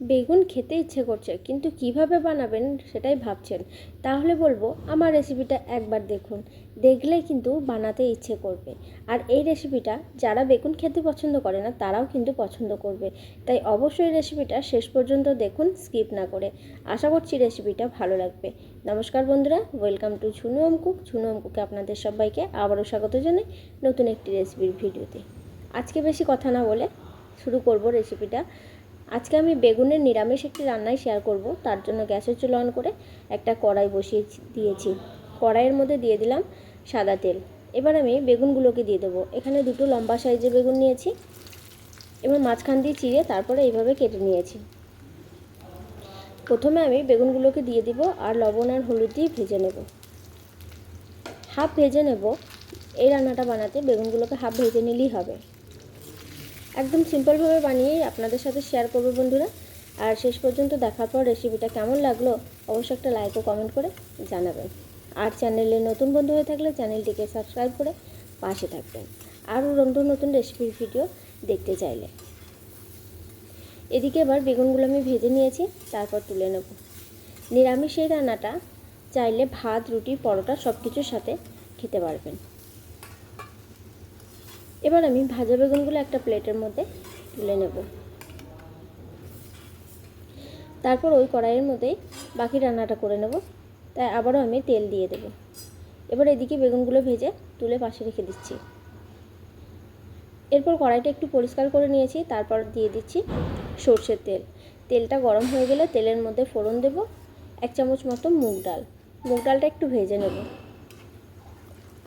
বেগুন খেতে ইচ্ছে করছে, কিন্তু কীভাবে বানাবেন সেটাই ভাবছেন। তাহলে বলব, আমার রেসিপিটা একবার দেখুন। দেখলেই কিন্তু বানাতে ইচ্ছে করবে। আর এই রেসিপিটা যারা বেগুন খেতে পছন্দ করে না, তারাও কিন্তু পছন্দ করবে। তাই অবশ্যই রেসিপিটা শেষ পর্যন্ত দেখুন স্কিপ না করে। আশা করছি রেসিপিটা ভালো লাগবে। নমস্কার বন্ধুরা ওয়েলকাম টু ঝুনু অমকুক ঝুনু অমকুকে আপনাদের সবাইকে আবারও স্বাগত জানাই নতুন একটি রেসিপির ভিডিওতে আজকে বেশি কথা না বলে শুরু করব রেসিপিটা আজকে আমি বেগুনের নিরামিষ একটি রান্নাই শেয়ার করব। তার জন্য গ্যাসের চুলা অন করে একটা কড়াই বসিয়ে দিয়েছি। কড়াইয়ের মধ্যে দিয়ে দিলাম সাদা তেল। এবার আমি বেগুনগুলোকে দিয়ে দেবো। এখানে দুটো লম্বা সাইজের বেগুন নিয়েছি। এবার মাঝখান দিয়ে চিড়ে তারপরে এইভাবে কেটে নিয়েছি। প্রথমে আমি বেগুনগুলোকে দিয়ে দিব আর লবণ আর হলুদ দিয়ে ভেজে নেব। হাফ ভেজে নেব। এই রান্নাটা বানাতে বেগুনগুলোকে হাফ ভেজে নিলেই হবে। একদম সিম্পলভাবে বানিয়েই আপনাদের সাথে শেয়ার করব বন্ধুরা। আর শেষ পর্যন্ত দেখার পর রেসিপিটা কেমন লাগল, অবশ্যই একটা লাইক ও কমেন্ট করে জানাবেন। আর চ্যানেলে নতুন বন্ধু হয়ে থাকলে চ্যানেলটিকে সাবস্ক্রাইব করে পাশে থাকবেন। আরও নতুন নতুন রেসিপির ভিডিও দেখতে চাইলে। এদিকে এবার বেগুনগুলো আমি ভেজে নিয়েছি, তারপর তুলে নেব। নিরামিষ এই রান্নাটা চাইলে ভাত, রুটি, পরোটা সব কিছুর সাথে খেতে পারবেন। এবার আমি ভাজা বেগুনগুলো একটা প্লেটের মধ্যে তুলে নেব। তারপর ওই কড়াইয়ের মধ্যেই বাকি রান্নাটা করে নেব। তাই আবারও আমি তেল দিয়ে দেব। এবার এদিকে বেগুনগুলো ভেজে তুলে পাশে রেখে দিচ্ছি। এরপর কড়াইটা একটু পরিষ্কার করে নিয়েছি, তারপর দিয়ে দিচ্ছি সর্ষের তেল। তেলটা গরম হয়ে গেলে তেলের মধ্যে ফোড়ন দেব, এক চামচ মতো মুগ ডাল। মুগ ডালটা একটু ভেজে নেব।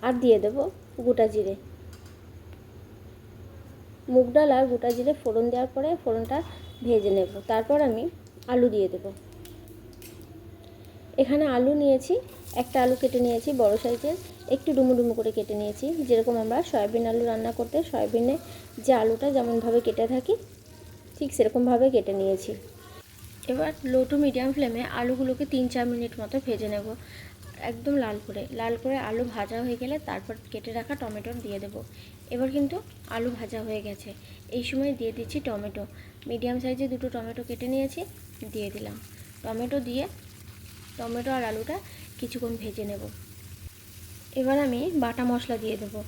আর দিয়ে দেব গোটা জিরে। মুগ ডাল আর গোটা জিরে ফোড়ন দেওয়ার পরে ফোড়নটা ভেজে নেব। তারপর আমি আলু দিয়ে দেব। এখানে আলু নিয়েছি, একটা আলু কেটে নিয়েছি বড় সাইজের, একটু ডুমু ডুমু করে কেটে নিয়েছি। যেরকম আমরা সয়াবিন আলু রান্না করতে সয়াবিনে যে আলুটা যেমনভাবে কেটে থাকি, ঠিক সেরকমভাবে কেটে নিয়েছি। এবার লো টু মিডিয়াম ফ্লেমে আলুগুলোকে তিন চার মিনিট মতো ভেজে নেব। একদম লাল করে লাল করে আলু ভাজা হয়ে গেলে তারপর কেটে রাখা টমেটো দিয়ে দেবো। এবার কিন্তু আলু ভাজা হয়ে গেছে। এই সময় দিয়ে দিচ্ছি টমেটো। মিডিয়াম সাইজে দুটো টমেটো কেটে নিয়েছি, দিয়ে দিলাম। টমেটো দিয়ে টমেটো আর আলুটা কিছুক্ষণ ভেজে নেব। এবার আমি বাটা মশলা দিয়ে দেবো।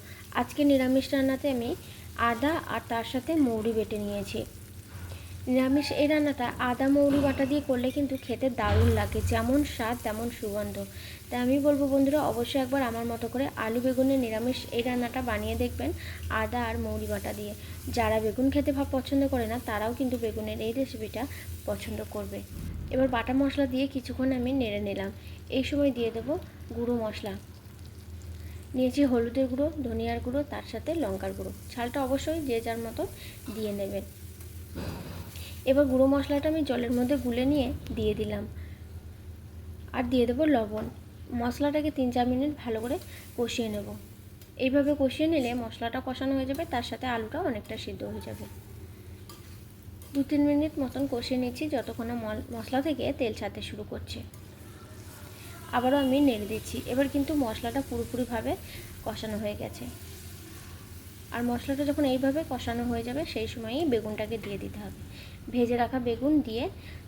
আজকে নিরামিষ রান্নাতে আমি আদা আর তার সাথে মৌরি বেটে নিয়েছি। নিরামিষ এই রান্নাটা আদা, মৌরি বাটা দিয়ে করলে কিন্তু খেতে দারুণ লাগে। যেমন স্বাদ, তেমন সুগন্ধ। তাই আমি বলব বন্ধুরা, অবশ্যই একবার আমার মতো করে আলু বেগুনের নিরামিষ এই রান্নাটা বানিয়ে দেখবেন আদা আর মৌরি বাটা দিয়ে। যারা বেগুন খেতে ভাব পছন্দ করে না, তারাও কিন্তু বেগুনের এই রেসিপিটা পছন্দ করবে। এবার বাটা মশলা দিয়ে কিছুক্ষণ আমি নেড়ে নিলাম। এই সময় দিয়ে দেবো গুঁড়ো মশলা। নিয়েছি হলুদের গুঁড়ো, ধনিয়ার গুঁড়ো, তার সাথে লঙ্কার গুঁড়ো। ঝালটা অবশ্যই যে যার মতো দিয়ে নেবেন। এবার গুঁড়ো মশলাটা আমি জলের মধ্যে গুলে নিয়ে দিয়ে দিলাম। আর দিয়ে দেবো লবণ। মশলাটাকে তিন চার মিনিট ভালো করে কষিয়ে নেব। এইভাবে কষিয়ে নিলে মশলাটা কষানো হয়ে যাবে, তার সাথে আলুটা অনেকটা সিদ্ধ হয়ে যাবে। দু তিন মিনিট মতন কষিয়ে নিচ্ছি, যতক্ষণ মশলা থেকে তেল ছাড়তে শুরু করছে। আবারও আমি নেড়ে দিচ্ছি। এবার কিন্তু মশলাটা পুরোপুরিভাবে কষানো হয়ে গেছে। আর মশলাটা যখন এইভাবে কষানো হয়ে যাবে, সেই সময়ই বেগুনটাকে দিয়ে দিতে হবে। ভেজে রাখা বেগুন দিয়ে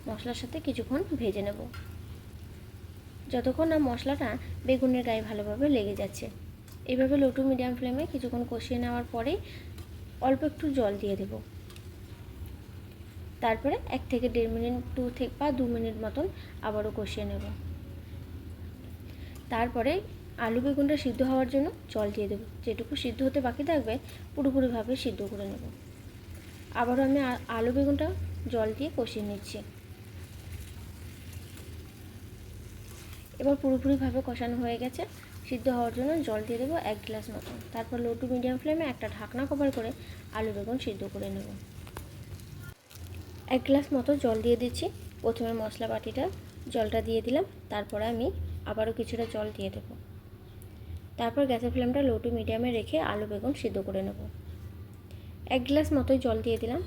মশলার সাথে কিছুক্ষণ ভেজে নেব। যতক্ষণ না মশলাটা বেগুনের গায়ে ভালোভাবে লেগে যাচ্ছে। এভাবে লো টু মিডিয়াম ফ্লেমে কিছুক্ষণ কষিয়ে নেওয়ার পরেই অল্প একটু জল দিয়ে দেব। তারপরে এক থেকে দেড় মিনিট টু থেকে বা দু মিনিট মতন আবারও কষিয়ে নেব। তারপরে আলু বেগুনটা সিদ্ধ হওয়ার জন্য জল দিয়ে দেবো। যেটুকু সিদ্ধ হতে বাকি থাকবে, পুরোপুরিভাবে সিদ্ধ করে নেব। আবারও আমি আলু বেগুনটা জল দিয়ে কষিয়ে নিচ্ছি। এবার পুরোপুরিভাবে কষানো হয়ে গেছে। সিদ্ধ হওয়ার জন্য জল দিয়ে দেবো এক গ্লাস মতো। তারপর লো টু মিডিয়াম ফ্লেমে একটা ঢাকনা কভার করে আলু বেগুন সিদ্ধ করে নেব। এক গ্লাস মতো জল দিয়ে দিচ্ছি। প্রথমে মশলা বাটিটা জলটা দিয়ে দিলাম। তারপরে আমি আবারও কিছুটা জল দিয়ে দেবো। তারপর গ্যাসের ফ্লেমটা লো টু মিডিয়ামে রেখে আলু বেগুন সিদ্ধ করে নেব। এক গ্লাস মতোই জল দিয়ে দিলাম।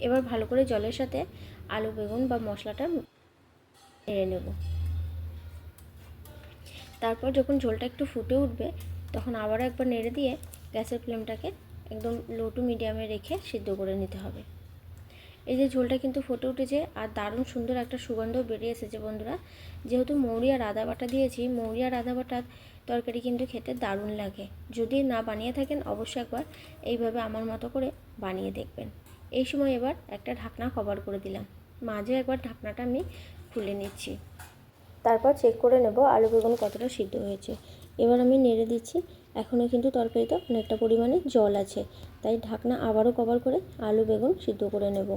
এবার ভালো করে জলের সাথে আলু, বেগুন বা মশলাটা নেড়ে নেব। তারপর যখন ঝোলটা একটু ফুটে উঠবে, তখন আবারও একবার নেড়ে দিয়ে গ্যাসের ফ্লেমটাকে একদম লো টু মিডিয়ামে রেখে সিদ্ধ করে নিতে হবে। এই যে ঝোলটা কিন্তু ফুটে উঠেছে আর দারুণ সুন্দর একটা সুগন্ধ বেরিয়ে এসেছে বন্ধুরা। যেহেতু মৌরি আর আদা বাটা দিয়েছি, মৌরি আর আদা বাটার তরকারি কিন্তু খেতে দারুণ লাগে। যদি না বানিয়ে থাকেন, অবশ্যই একবার এইভাবে আমার মতো করে বানিয়ে দেখবেন। এই সময় এবার একটা ঢাকনা কভার করে দিলাম। মাঝে একবার ঢাকনাটা আমি খুলে নিচ্ছি। তারপর চেক করে নেব আলু বেগুন কতটা সিদ্ধ হয়েছে। এবার আমি নেড়ে দিচ্ছি। এখনও কিন্তু তরকারিতে অনেকটা পরিমাণে জল আছে। তাই ঢাকনা আবারও কভার করে আলু বেগুন সিদ্ধ করে নেব।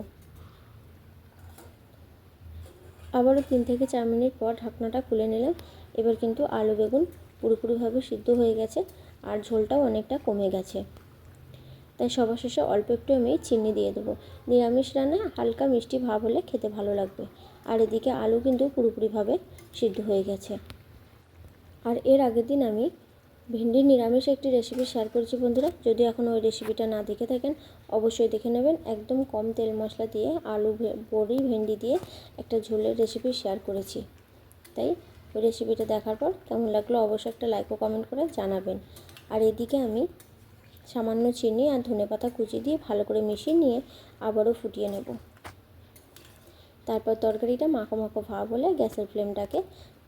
আবারও তিন থেকে চার মিনিট পর ঢাকনাটা খুলে নিলাম। এবার কিন্তু আলু বেগুন পুরোপুরিভাবে সিদ্ধ হয়ে গেছে। আর ঝোলটাও অনেকটা কমে গেছে। তাই সবার শেষে অল্প একটু আমি চিনি দিয়ে দেবো। নিরামিষ রান্না হালকা মিষ্টি ভাব হলে খেতে ভালো লাগবে। আর এদিকে আলু কিন্তু পুরোপুরিভাবে সিদ্ধ হয়ে গেছে। আর এর আগের দিন আমি ভেন্ডির নিরামিষ একটি রেসিপি শেয়ার করেছি বন্ধুরা। যদি এখন ওই রেসিপিটা না দেখে থাকেন, অবশ্যই দেখে নেবেন। একদম কম তেল মশলা দিয়ে আলু বড়ি, ভেন্ডি দিয়ে একটা ঝোলের রেসিপি শেয়ার করেছি। তাই ওই রেসিপিটা দেখার পর কেমন লাগল অবশ্যই একটা লাইক ও কমেন্ট করে জানাবেন। আর এদিকে আমি সামান্য চিনি আর ধনেপাতা কুচি দিয়ে ভালো করে মিশিয়ে নিয়ে আবারও ফুটিয়ে নেব। তারপর তরকারিটা মাখো মাখো ভাব হলে গ্যাসের ফ্লেমটাকে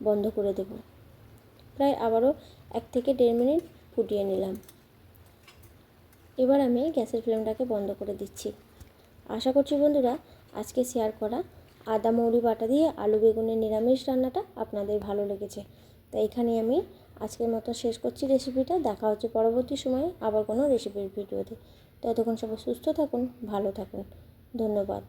বন্ধ করে দেব। প্রায় আবারও এক থেকে দেড় মিনিট ফুটিয়ে নিলাম। এবার আমি গ্যাসের ফ্লেমটাকে বন্ধ করে দিচ্ছি। আশা করছি বন্ধুরা, আজকে শেয়ার করা আদা মৌরি বাটা দিয়ে আলু বেগুনের নিরামিষ রান্নাটা আপনাদের ভালো লেগেছে। তাই এখানে আমি আজকের মতো শেষ করছি রেসিপিটা। দেখা হচ্ছে পরবর্তী সময়ে আবার কোনো রেসিপির ভিডিওতে। ততক্ষণ সবাই সুস্থ থাকুন, ভালো থাকুন। ধন্যবাদ।